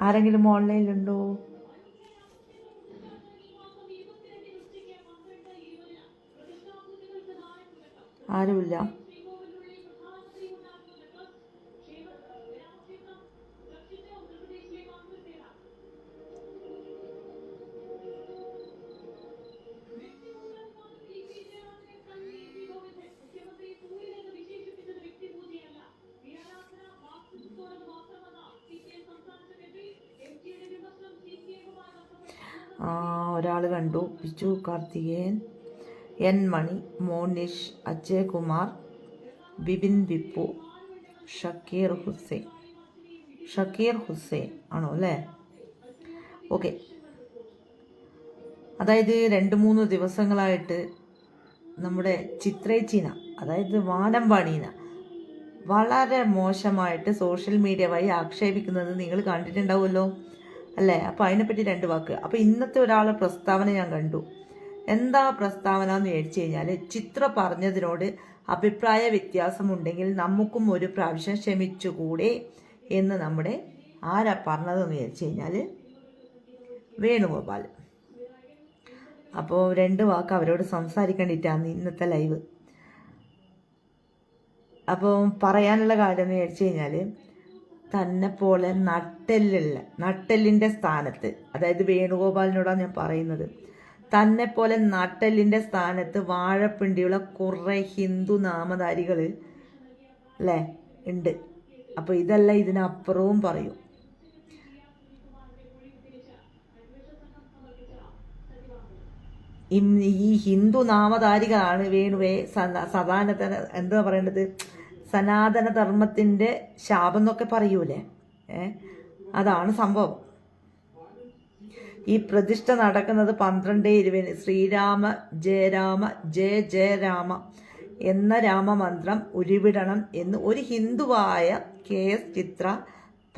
ആരെങ്കിലും ഓൺലൈനിലുണ്ടോ? ആരുമില്ല. ഒരാൾ കണ്ടു. ബിജു കാർത്തികേയൻ എൻ മണി മോനിഷ് അജയ് കുമാർ ബിബിൻ ബിപ്പു ഷക്കീർ ഹുസൈൻ. ഷക്കീർ ഹുസൈൻ ആണോ അല്ലേ? ഓക്കെ. അതായത് രണ്ട് മൂന്ന് ദിവസങ്ങളായിട്ട് നമ്മുടെ ചിത്രേച്ചീന അതായത് വാനമ്പാണീന വളരെ മോശമായിട്ട് സോഷ്യൽ മീഡിയ വഴി ആക്ഷേപിക്കുന്നത് നിങ്ങൾ കണ്ടിട്ടുണ്ടാവുമല്ലോ. അല്ലേ? അപ്പോൾ അതിനെപ്പറ്റി രണ്ട് വാക്ക്. അപ്പോൾ ഇന്നത്തെ ഒരാളെ പ്രസ്താവന ഞാൻ കണ്ടു. എന്താ പ്രസ്താവന എന്ന് ചോദിച്ചു കഴിഞ്ഞാൽ ചിത്ര പറഞ്ഞതിനോട് അഭിപ്രായ വ്യത്യാസമുണ്ടെങ്കിൽ നമുക്കും ഒരു പ്രാവശ്യം ക്ഷമിച്ചുകൂടെ എന്ന് നമ്മുടെ ആരാ പറഞ്ഞതെന്ന് ചോദിച്ചു കഴിഞ്ഞാൽ വേണുഗോപാൽ അപ്പോൾ രണ്ട് വാക്ക് അവരോട് സംസാരിക്കേണ്ടിയിട്ടാണ് ഇന്നത്തെ ലൈവ്. അപ്പോൾ പറയാനുള്ള കാര്യം എന്ന് വിചാരിച്ചു കഴിഞ്ഞാൽ തന്നെ പോലെ നട്ടെല്ലുള്ള നട്ടെല്ലിന്റെ സ്ഥാനത്ത്. അതായത് വേണുഗോപാലിനോടാണ് ഞാൻ പറയുന്നത്. തന്നെ പോലെ നട്ടെല്ലിന്റെ സ്ഥാനത്ത് വാഴപ്പിണ്ടിയുള്ള കുറേ ഹിന്ദു നാമധാരികൾ അല്ലേ ഉണ്ട്. അപ്പോൾ ഇതല്ല ഇതിനപ്പുറവും പറയും. ഈ ഹിന്ദു നാമധാരികളാണ് വേണുവേ സദാനതന എന്താ പറയേണ്ടത്? സനാതന ധർമ്മത്തിന്റെ ശാപം എന്നൊക്കെ പറയൂലേ അതാണ് സംഭവം. ഈ പ്രതിഷ്ഠ നടക്കുന്നത് പന്ത്രണ്ട് ഇരുപതിന് ശ്രീരാമ ജയരാമ ജയ ജയരാമ എന്ന രാമമന്ത്രം ഉരുവിടണം എന്ന് ഒരു ഹിന്ദുവായ കെ എസ് ചിത്ര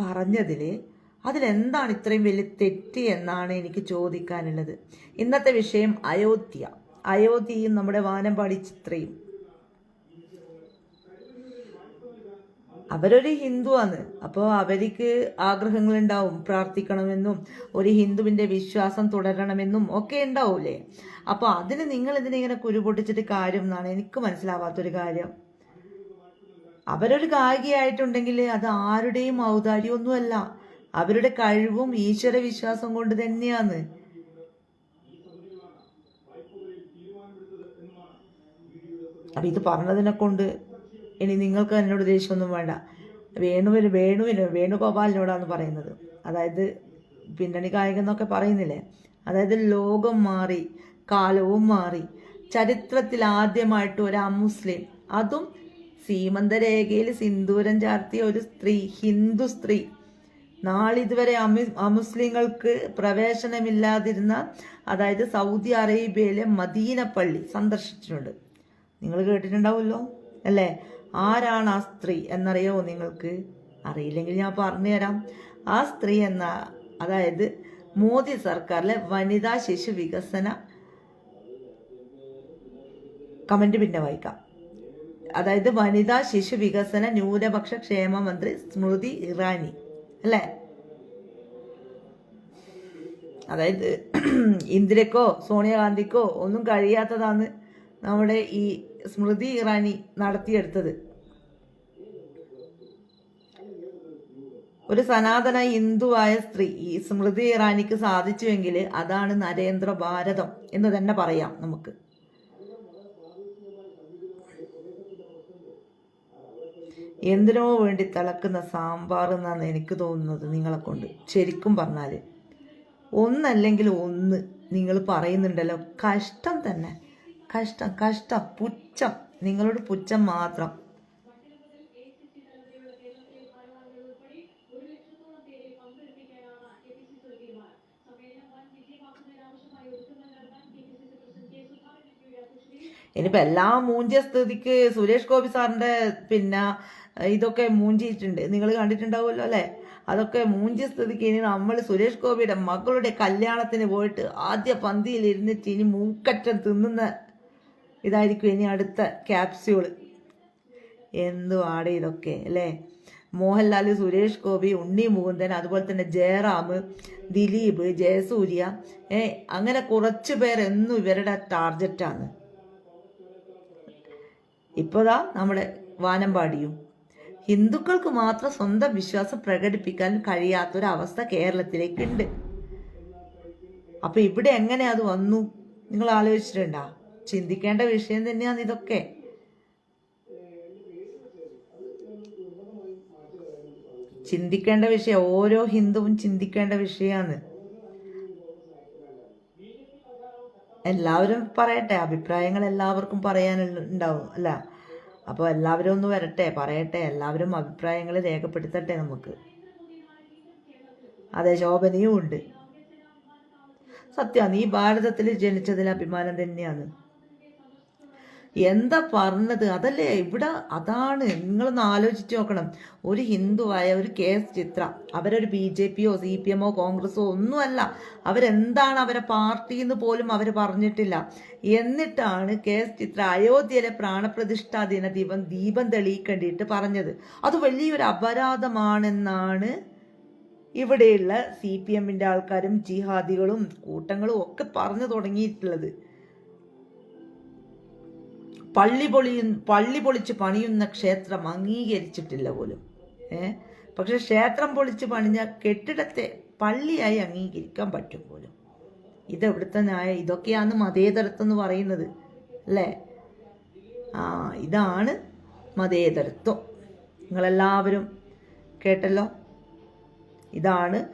പറഞ്ഞതിൽ അതിലെന്താണ് ഇത്രയും വലിയ തെറ്റ് എന്നാണ് എനിക്ക് ചോദിക്കാനുള്ളത്. ഇന്നത്തെ വിഷയം അയോധ്യ. അയോധ്യയും നമ്മുടെ വാനമ്പാടി ചിത്രയും. അവരൊരു ഹിന്ദുവാണ്. അപ്പോൾ അവർക്ക് ആഗ്രഹങ്ങളുണ്ടാവും. പ്രാർത്ഥിക്കണമെന്നും ഒരു ഹിന്ദുവിന്റെ വിശ്വാസം തുടരണമെന്നും ഒക്കെ ഉണ്ടാവൂലേ? അപ്പോൾ അതിന് നിങ്ങൾ ഇതിനിങ്ങനെ കുരുപൊട്ടിച്ചിട്ട് കാര്യം എന്നാണ് എനിക്ക് മനസ്സിലാവാത്തൊരു കാര്യം. അവരൊരു ഗായികയായിട്ടുണ്ടെങ്കിൽ അത് ആരുടെയും ഔദാര്യമൊന്നുമല്ല. അവരുടെ കഴിവും ഈശ്വര വിശ്വാസം കൊണ്ട് തന്നെയാണ്. അപ്പൊ ഇത് പറഞ്ഞതിനെ കൊണ്ട് ഇനി നിങ്ങൾക്ക് എന്നോട് ദേഷ്യമൊന്നും വേണ്ട. വേണുവിന് വേണുവിന് വേണുഗോപാലിനോടാണ് പറയുന്നത്. അതായത് പിന്നണി കായികം എന്നൊക്കെ പറയുന്നില്ലേ? അതായത് ലോകം മാറി കാലവും മാറി ചരിത്രത്തിൽ ആദ്യമായിട്ട് ഒരു അമുസ്ലിം അതും സീമന്തരേഖയിൽ സിന്ദൂരം ചാർത്തിയ ഒരു സ്ത്രീ ഹിന്ദു സ്ത്രീ. നാളിതുവരെ അമി അമുസ്ലിങ്ങൾക്ക് പ്രവേശനമില്ലാതിരുന്ന അതായത് സൗദി അറേബ്യയിലെ മദീന പള്ളി സന്ദർശിച്ചിട്ടുണ്ട്. നിങ്ങൾ കേട്ടിട്ടുണ്ടാവുമല്ലോ അല്ലേ? ആരാണ് ആ സ്ത്രീ എന്നറിയോ നിങ്ങൾക്ക്? അറിയില്ലെങ്കിൽ ഞാൻ പറഞ്ഞുതരാം ആ സ്ത്രീ എന്ന അതായത് മോദി സർക്കാരിലെ വനിതാ ശിശു വികസന കമന്റ് പിന്നെ വായിക്കാം. അതായത് വനിതാ ശിശു വികസന ന്യൂനപക്ഷ ക്ഷേമ മന്ത്രി സ്മൃതി ഇറാനി അല്ലേ? അതായത് ഇന്ദിരക്കോ സോണിയാഗാന്ധിക്കോ ഒന്നും കഴിയാത്തതാണ് നമ്മുടെ ഈ സ്മൃതി ഇറാനി നടത്തിയെടുത്തത്. ഒരു സനാതന ഹിന്ദുവായ സ്ത്രീ ഈ സ്മൃതി ഇറാനിക്ക് സാധിച്ചുവെങ്കിൽ അതാണ് നരേന്ദ്ര ഭാരതം എന്ന് തന്നെ പറയാം നമുക്ക്. എന്തിനോ വേണ്ടി തിളക്കുന്ന സാമ്പാർ എന്നാണ് എനിക്ക് തോന്നുന്നത് നിങ്ങളെ കൊണ്ട് ശരിക്കും പറഞ്ഞാൽ ഒന്നല്ലെങ്കിൽ ഒന്ന് നിങ്ങൾ പറയുന്നുണ്ടല്ലോ കഷ്ടം തന്നെ. കഷ്ടം കഷ്ടം പുച്ഛം. നിങ്ങളോട് പുച്ഛം മാത്രം. ഇനിയിപ്പോൾ എല്ലാ മൂഞ്ചിയ സ്ഥിതിക്ക് സുരേഷ് ഗോപി സാറിന്റെ പിന്നെ ഇതൊക്കെ മൂഞ്ചിയിട്ടുണ്ട്. നിങ്ങൾ കണ്ടിട്ടുണ്ടാവുമല്ലോ അല്ലേ? അതൊക്കെ മൂഞ്ചിയ സ്ഥിതിക്ക് ഇനി നമ്മൾ സുരേഷ് ഗോപിയുടെ മകളുടെ കല്യാണത്തിന് പോയിട്ട് ആദ്യ പന്തിയിൽ ഇരുന്നിട്ട് ഇനി മൂക്കറ്റം തിന്നുന്ന ഇതായിരിക്കും ഇനി അടുത്ത ക്യാപ്സ്യൂൾ എന്തുവാടെ ഇതൊക്കെ അല്ലേ? മോഹൻലാൽ സുരേഷ് ഗോപി ഉണ്ണി മുകുന്ദൻ അതുപോലെ തന്നെ ജയറാം ദിലീപ് ജയസൂര്യ ഏ അങ്ങനെ കുറച്ച് പേർ എന്നും ഇവരുടെ ടാർജറ്റാണ് ഇപ്പോഴാ നമ്മുടെ വാനമ്പാടിയും. ഹിന്ദുക്കൾക്ക് മാത്രം സ്വന്തം വിശ്വാസം പ്രകടിപ്പിക്കാൻ കഴിയാത്തൊരവസ്ഥ കേരളത്തിലേക്കുണ്ട്. അപ്പൊ ഇവിടെ എങ്ങനെ അത് വന്നു? നിങ്ങൾ ആലോചിച്ചിട്ടുണ്ടോ? ചിന്തിക്കേണ്ട വിഷയം തന്നെയാണ് ഇതൊക്കെ. ചിന്തിക്കേണ്ട വിഷയം ഓരോ ഹിന്ദുവും ചിന്തിക്കേണ്ട വിഷയമാണ് എല്ലാവരും പറയട്ടെ അഭിപ്രായങ്ങൾ എല്ലാവർക്കും പറയാനുണ്ടാവും അല്ല? അപ്പോൾ എല്ലാവരും ഒന്ന് വരട്ടെ പറയട്ടെ എല്ലാവരും അഭിപ്രായങ്ങൾ രേഖപ്പെടുത്തട്ടെ നമുക്ക്. അതെ ശോഭനയും ഉണ്ട്. സത്യമാണ് ഈ ഭാരതത്തിൽ ജനിച്ചതിൽ അഭിമാനം തന്നെയാണ്. എന്താ പറഞ്ഞത്? അതല്ലേ ഇവിടെ അതാണ്. നിങ്ങളൊന്ന് ആലോചിച്ച് നോക്കണം. ഒരു ഹിന്ദുവായ ഒരു കെ എസ് ചിത്ര അവരൊരു ബി ജെ പിയോ സി പി എമ്മോ കോൺഗ്രസോ ഒന്നുമല്ല. അവരെന്താണ് അവരെ പാർട്ടി എന്ന് പോലും അവർ പറഞ്ഞിട്ടില്ല. എന്നിട്ടാണ് കെ എസ് ചിത്ര അയോധ്യയിലെ പ്രാണപ്രതിഷ്ഠാ ദിന ദീപം ദീപം തെളിയിക്കേണ്ടിയിട്ട് പറഞ്ഞത്. അത് വലിയൊരു അപരാധമാണെന്നാണ് ഇവിടെയുള്ള സി പി എമ്മിന്റെ ആൾക്കാരും ജിഹാദികളും കൂട്ടങ്ങളും ഒക്കെ പറഞ്ഞു തുടങ്ങിയിട്ടുള്ളത്. പള്ളി പൊളി പള്ളി പൊളിച്ച് പണിയുന്ന ക്ഷേത്രം അംഗീകരിച്ചിട്ടില്ല പോലും. ഏ? പക്ഷെ ക്ഷേത്രം പൊളിച്ച് പണിഞ്ഞ കെട്ടിടത്തെ പള്ളിയായി അംഗീകരിക്കാൻ പറ്റും പോലും. ഇത് ഇവിടുത്തെ ന്യായ? ഇതൊക്കെയാണ് മതേതരത്വം എന്ന് പറയുന്നത് അല്ലേ? ആ ഇതാണ് മതേതരത്വം. നിങ്ങളെല്ലാവരും കേട്ടല്ലോ? ഇതാണ്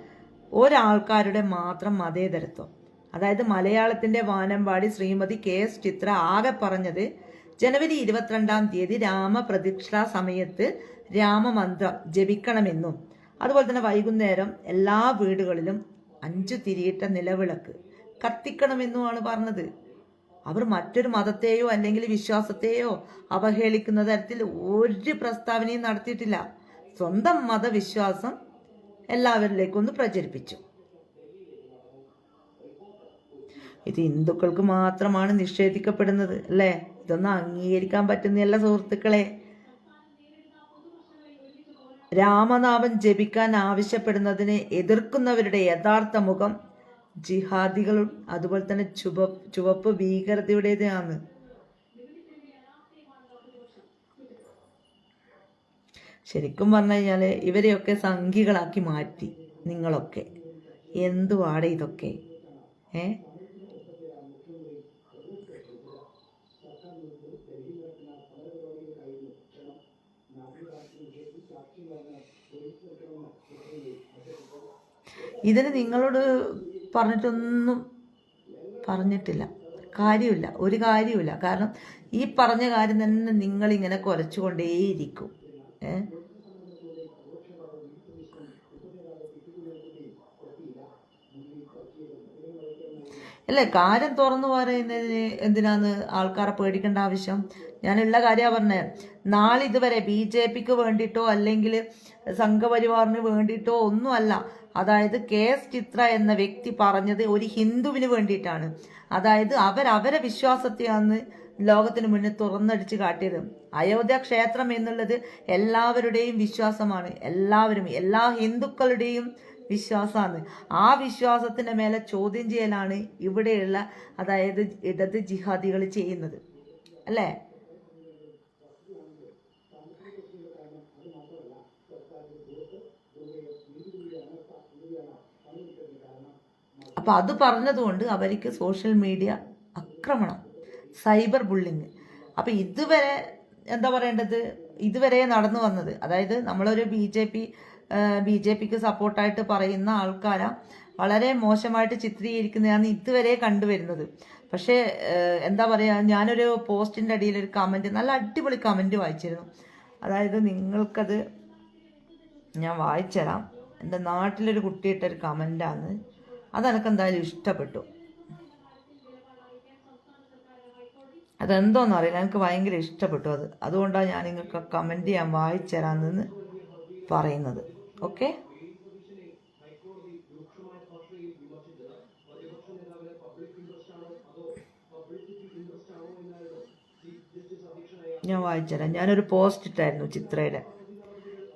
ഒരാൾക്കാരുടെ മാത്രം മതേതരത്വം. അതായത് മലയാളത്തിന്റെ വാനമ്പാടി ശ്രീമതി കെ എസ് ചിത്ര ആകെ പറഞ്ഞത് ജനുവരി ഇരുപത്തിരണ്ടാം തീയതി രാമപ്രതിഷ്ഠാ സമയത്ത് രാമമന്ത്രം ജപിക്കണമെന്നും അതുപോലെ തന്നെ വൈകുന്നേരം എല്ലാ വീടുകളിലും അഞ്ചു തിരിയിട്ട നിലവിളക്ക് കത്തിക്കണമെന്നുമാണ് പറഞ്ഞത്. അവർ മറ്റൊരു മതത്തെയോ അല്ലെങ്കിൽ വിശ്വാസത്തെയോ അവഹേളിക്കുന്ന തരത്തിൽ ഒരു പ്രസ്താവനയും നടത്തിയിട്ടില്ല. സ്വന്തം മതവിശ്വാസം എല്ലാവരിലേക്കൊന്ന് പ്രചരിപ്പിച്ചു. ഇത് ഹിന്ദുക്കൾക്ക് മാത്രമാണ് നിഷേധിക്കപ്പെടുന്നത് അല്ലേ? ഇതൊന്നും അംഗീകരിക്കാൻ പറ്റുന്നതല്ല സുഹൃത്തുക്കളെ. രാമനാമം ജപിക്കാൻ ആവശ്യപ്പെടുന്നതിനെ എതിർക്കുന്നവരുടെ യഥാർത്ഥ മുഖം ജിഹാദികളും അതുപോലെ തന്നെ ചുവ ചുവപ്പ് ഭീകരതയുടേതാണ്. ശരിക്കും പറഞ്ഞു കഴിഞ്ഞാൽ ഇവരെയൊക്കെ സംഘികളാക്കി മാറ്റി നിങ്ങളൊക്കെ. എന്തുവാടെ ഇതൊക്കെ? ഏ ഇതിന് നിങ്ങളോട് പറഞ്ഞിട്ടൊന്നും പറഞ്ഞിട്ടില്ല. കാര്യമില്ല. ഒരു കാര്യമില്ല. കാരണം ഈ പറഞ്ഞ കാര്യം തന്നെ നിങ്ങളിങ്ങനെ കുരച്ചുകൊണ്ടേയിരിക്കും ഏ? അല്ലേ കാര്യം തുറന്നു പറയുന്നതിന് എന്തിനാന്ന് ആൾക്കാരെ പേടിക്കേണ്ട ആവശ്യം? ഞാനുള്ള കാര്യമാണ് പറഞ്ഞത് നാളെ ഇതുവരെ ബി ജെ പിക്ക് വേണ്ടിയിട്ടോ അല്ലെങ്കിൽ സംഘപരിവാറിന് വേണ്ടിയിട്ടോ ഒന്നുമല്ല. അതായത് കെ എസ് ചിത്ര എന്ന വ്യക്തി പറഞ്ഞത് ഒരു ഹിന്ദുവിന് വേണ്ടിയിട്ടാണ്. അതായത് അവരവരെ അവരെ വിശ്വാസത്തെയാണ് ലോകത്തിന് മുന്നിൽ തുറന്നടിച്ച് കാട്ടിയത്. അയോധ്യ ക്ഷേത്രം എന്നുള്ളത് എല്ലാവരുടെയും വിശ്വാസമാണ്. എല്ലാവരും എല്ലാ ഹിന്ദുക്കളുടെയും വിശ്വാസമാണ്. ആ വിശ്വാസത്തിന്റെ മേലെ ചോദ്യം ചെയ്യലാണ് ഇവിടെയുള്ള അതായത് ഇടത് ജിഹാദികൾ ചെയ്യുന്നത്. അല്ലേ? അപ്പൊ അത് പറഞ്ഞതുകൊണ്ട് അവർക്ക് സോഷ്യൽ മീഡിയ ആക്രമണം സൈബർ ബുള്ളിങ്. അപ്പൊ ഇതുവരെ എന്താ പറയേണ്ടത്? ഇതുവരെ നടന്നു വന്നത് അതായത് നമ്മളൊരു B J P B J പിക്ക് സപ്പോർട്ടായിട്ട് പറയുന്ന ആൾക്കാരാ. വളരെ മോശമായിട്ട് ചിത്രീകരിക്കുന്നതാണ് ഇതുവരെ കണ്ടുവരുന്നത്. പക്ഷേ എന്താ പറയുക ഞാനൊരു പോസ്റ്റിന്റെ അടിയിൽ ഒരു കമന്റ് നല്ല അടിപൊളി കമന്റ് വായിച്ചിരുന്നു. അതായത് നിങ്ങൾക്കത് ഞാൻ വായിച്ചുതരാം എന്റെ നാട്ടിലൊരു കുട്ടിയിട്ടൊരു കമന്റാണ് അതെനിക്ക് എന്തായാലും ഇഷ്ടപ്പെട്ടു. അതെന്തോന്ന് അറിയില്ല എനിക്ക് ഭയങ്കര ഇഷ്ടപ്പെട്ടു അത്. അതുകൊണ്ടാണ് ഞാൻ നിങ്ങൾക്ക് കമന്റ് ചെയ്യാൻ വായിച്ചു തരാമെന്ന് പറയുന്നത്. ഓക്കെ ഞാൻ വായിച്ചുതരാം ഞാനൊരു പോസ്റ്റ് ഇട്ടായിരുന്നു ചിത്രയുടെ.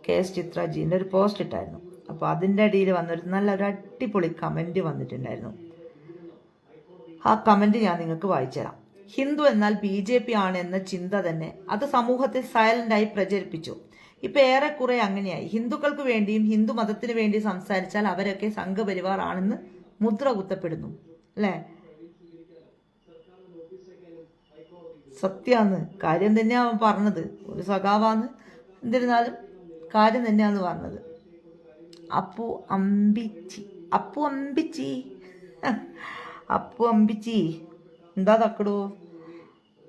കെ എസ് ചിത്രജീന്റെ ഒരു പോസ്റ്റ് ഇട്ടായിരുന്നു. അപ്പോൾ അതിന്റെ അടിയിൽ വന്നൊരു നല്ലൊരു അടിപൊളി കമന്റ് വന്നിട്ടുണ്ടായിരുന്നു. ആ കമന്റ് ഞാൻ നിങ്ങൾക്ക് വായിച്ചുതരാം ഹിന്ദു എന്നാൽ ബി ജെ പി ആണ് എന്ന ചിന്ത തന്നെ അത് സമൂഹത്തിൽ സൈലന്റായി പ്രചരിപ്പിച്ചു. ഇപ്പൊ ഏറെക്കുറെ അങ്ങനെയായി. ഹിന്ദുക്കൾക്ക് വേണ്ടിയും ഹിന്ദു മതത്തിന് വേണ്ടി സംസാരിച്ചാൽ അവരൊക്കെ സംഘപരിവാർ ആണെന്ന് മുദ്ര കുത്തപ്പെടുന്നു. അല്ലേ? സത്യാന്ന് കാര്യം തന്നെയാ പറഞ്ഞത്. ഒരു സഖാവാന്ന് എന്നിരുന്നാലും കാര്യം തന്നെയാന്ന് പറഞ്ഞത്. അപ്പു അമ്പിച്ചി. അപ്പു അമ്പിച്ചി. അപ്പു അമ്പിച്ചി. എന്താ തക്കടോ?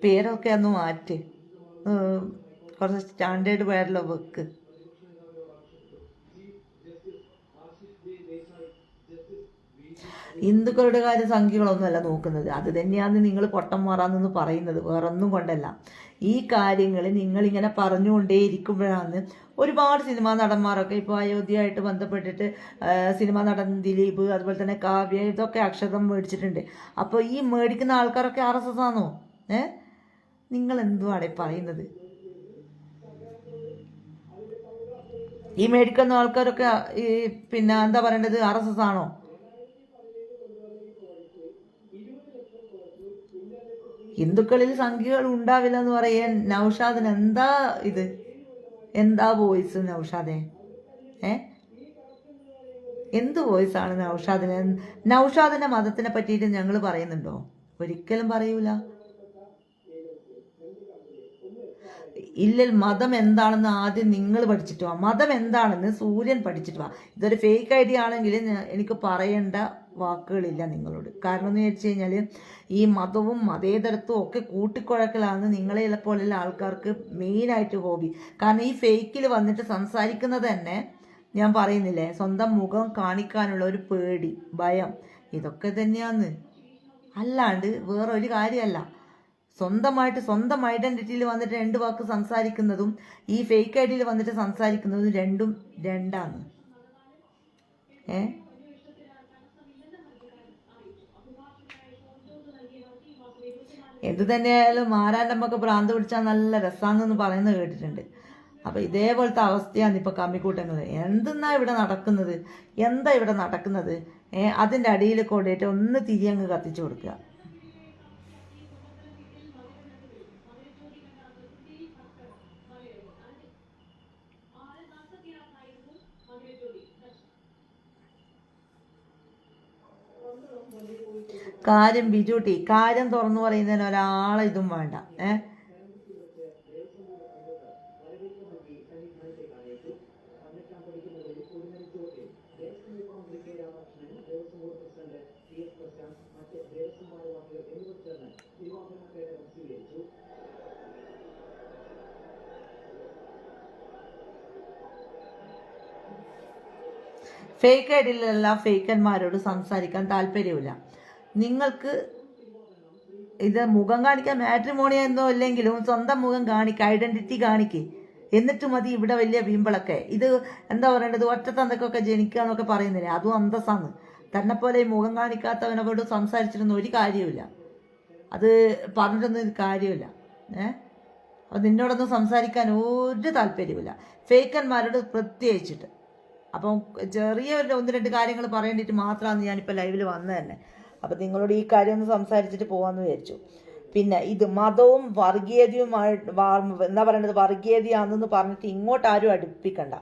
പേരൊക്കെ ഒന്ന് മാറ്റ്. കുറച്ച് സ്റ്റാൻഡേർഡ് പേരിലോ വർക്ക് ഹിന്ദുക്കളുടെ കാര്യം സംഖ്യകളൊന്നുമല്ല നോക്കുന്നത്. അത് തന്നെയാണ് നിങ്ങൾ പൊട്ടം മാറാന്നെന്ന് പറയുന്നത്. വേറൊന്നും കൊണ്ടല്ല. ഈ കാര്യങ്ങൾ നിങ്ങളിങ്ങനെ പറഞ്ഞുകൊണ്ടേയിരിക്കുമ്പോഴാണ് ഒരുപാട് സിനിമാ നടന്മാരൊക്കെ ഇപ്പോൾ അയോധ്യയായിട്ട് ബന്ധപ്പെട്ടിട്ട് സിനിമാ നടൻ ദിലീപ് അതുപോലെ തന്നെ കാവ്യ ഇതൊക്കെ അക്ഷതം മേടിച്ചിട്ടുണ്ട്. അപ്പോൾ ഈ മേടിക്കുന്ന ആൾക്കാരൊക്കെ ആർ എസ് എസ് ആണോ? ഏഹ് നിങ്ങൾ എന്തുവാണെ പറയുന്നത്? ഈ മേടിക്കുന്ന ആൾക്കാരൊക്കെ ഈ പിന്നെ എന്താ പറയേണ്ടത്? ആർ എസ് എസ് ആണോ? ഹിന്ദുക്കളിൽ സംഖ്യകൾ ഉണ്ടാവില്ല എന്ന് പറയാൻ നൗഷാദിന് എന്താ ഇത്? എന്താ വോയിസ് നൗഷാദെ? ഏ? എന്ത് വോയിസ് ആണ് നൗഷാദിന്? നൗഷാദിന്റെ മതത്തിനെ പറ്റിയിട്ട് ഞങ്ങൾ പറയുന്നുണ്ടോ? ഒരിക്കലും പറയൂല. ഇല്ല മതം എന്താണെന്ന് ആദ്യം നിങ്ങൾ പഠിച്ചിട്ട് വാ. മതം എന്താണെന്ന് സൂര്യൻ പഠിച്ചിട്ട് വാ. ഇതൊരു ഫേക്ക് ഐഡിയ ആണെങ്കിൽ എനിക്ക് പറയേണ്ട വാക്കുകളില്ല നിങ്ങളോട്. കാരണം എന്ന് വെച്ച് കഴിഞ്ഞാൽ ഈ മതവും മതേതരത്വവും ഒക്കെ കൂട്ടിക്കുഴക്കലാണ് നിങ്ങളെ പോലെയുള്ള ആൾക്കാർക്ക് മെയിനായിട്ട് ഹോബി. കാരണം ഈ ഫേക്കിൽ വന്നിട്ട് സംസാരിക്കുന്നത് തന്നെ ഞാൻ പറയുന്നില്ലേ സ്വന്തം മുഖം കാണിക്കാനുള്ള ഒരു പേടി ഭയം. ഇതൊക്കെ തന്നെയാന്ന് അല്ലാണ്ട് വേറെ ഒരു കാര്യമല്ല. സ്വന്തമായിട്ട് സ്വന്തം ഐഡന്റിറ്റിയിൽ വന്നിട്ട് രണ്ട് വാക്ക് സംസാരിക്കുന്നതും ഈ ഫേക്ക് ഐഡിയിൽ വന്നിട്ട് സംസാരിക്കുന്നതും രണ്ടും രണ്ടാണ്. ഏ? എന്തു തന്നെയായാലും മാരാണ്ടമ്മക്ക് ഭ്രാന്ത് പിടിച്ചാൽ നല്ല രസാന്നെന്ന് പറയുന്നത് കേട്ടിട്ടുണ്ട്. അപ്പം ഇതേപോലത്തെ അവസ്ഥയാണ് ഇപ്പോൾ കമ്മിക്കൂട്ടങ്ങൾ എന്തെന്നാ ഇവിടെ നടക്കുന്നത്? എന്താ ഇവിടെ നടക്കുന്നത്? അതിന്റെ അടിയിൽ കൊണ്ടിട്ട് ഒന്ന് തിരിയങ്ങ് കത്തിച്ചു കൊടുക്കുക. കാര്യം ബിജൂട്ടി കാര്യം തുറന്നു പറയുന്നതിന് ഒരാളെ ഇതും വേണ്ട ഏ? ഫേക്ക് ഐഡിയിലെല്ലാം ഫേക്കന്മാരോട് സംസാരിക്കാൻ താല്പര്യമില്ല നിങ്ങൾക്ക് ഇത് മുഖം കാണിക്കാൻ മാട്രിമോണി എന്നോ അല്ലെങ്കിലും സ്വന്തം മുഖം കാണിക്കുക ഐഡന്റിറ്റി കാണിക്കുക എന്നിട്ട് മതി ഇവിടെ വലിയ വീമ്പളൊക്കെ. ഇത് എന്താ പറയേണ്ടത്? ഒറ്റത്തന്തക്കൊക്കെ ജനിക്കുക എന്നൊക്കെ പറയുന്നില്ലേ? അതും അന്തസ്സാണ്. തന്നെ പോലെ ഈ മുഖം കാണിക്കാത്തവനോട് സംസാരിച്ചിരുന്ന ഒരു കാര്യമില്ല അത് പറഞ്ഞിട്ടൊന്നും കാര്യമില്ല ഏഹ് അപ്പം നിന്നോടൊന്നും സംസാരിക്കാൻ ഒരു താല്പര്യമില്ല ഫേക്കന്മാരോട് പ്രത്യേകിച്ചിട്ട്. അപ്പം ചെറിയ ഒന്ന് രണ്ട് കാര്യങ്ങൾ പറയേണ്ടിയിട്ട് മാത്രമാണ് ഞാനിപ്പോൾ ലൈവിൽ വന്നത് തന്നെ. അപ്പം നിങ്ങളോട് ഈ കാര്യം ഒന്ന് സംസാരിച്ചിട്ട് പോകാമെന്ന് വിചാരിച്ചു. പിന്നെ ഇത് മതവും വർഗീയതയുമായിട്ട് വാ- എന്താ പറയണത്? വർഗീയതയാണെന്ന് പറഞ്ഞിട്ട് ഇങ്ങോട്ട് ആരും അടുപ്പിക്കണ്ട.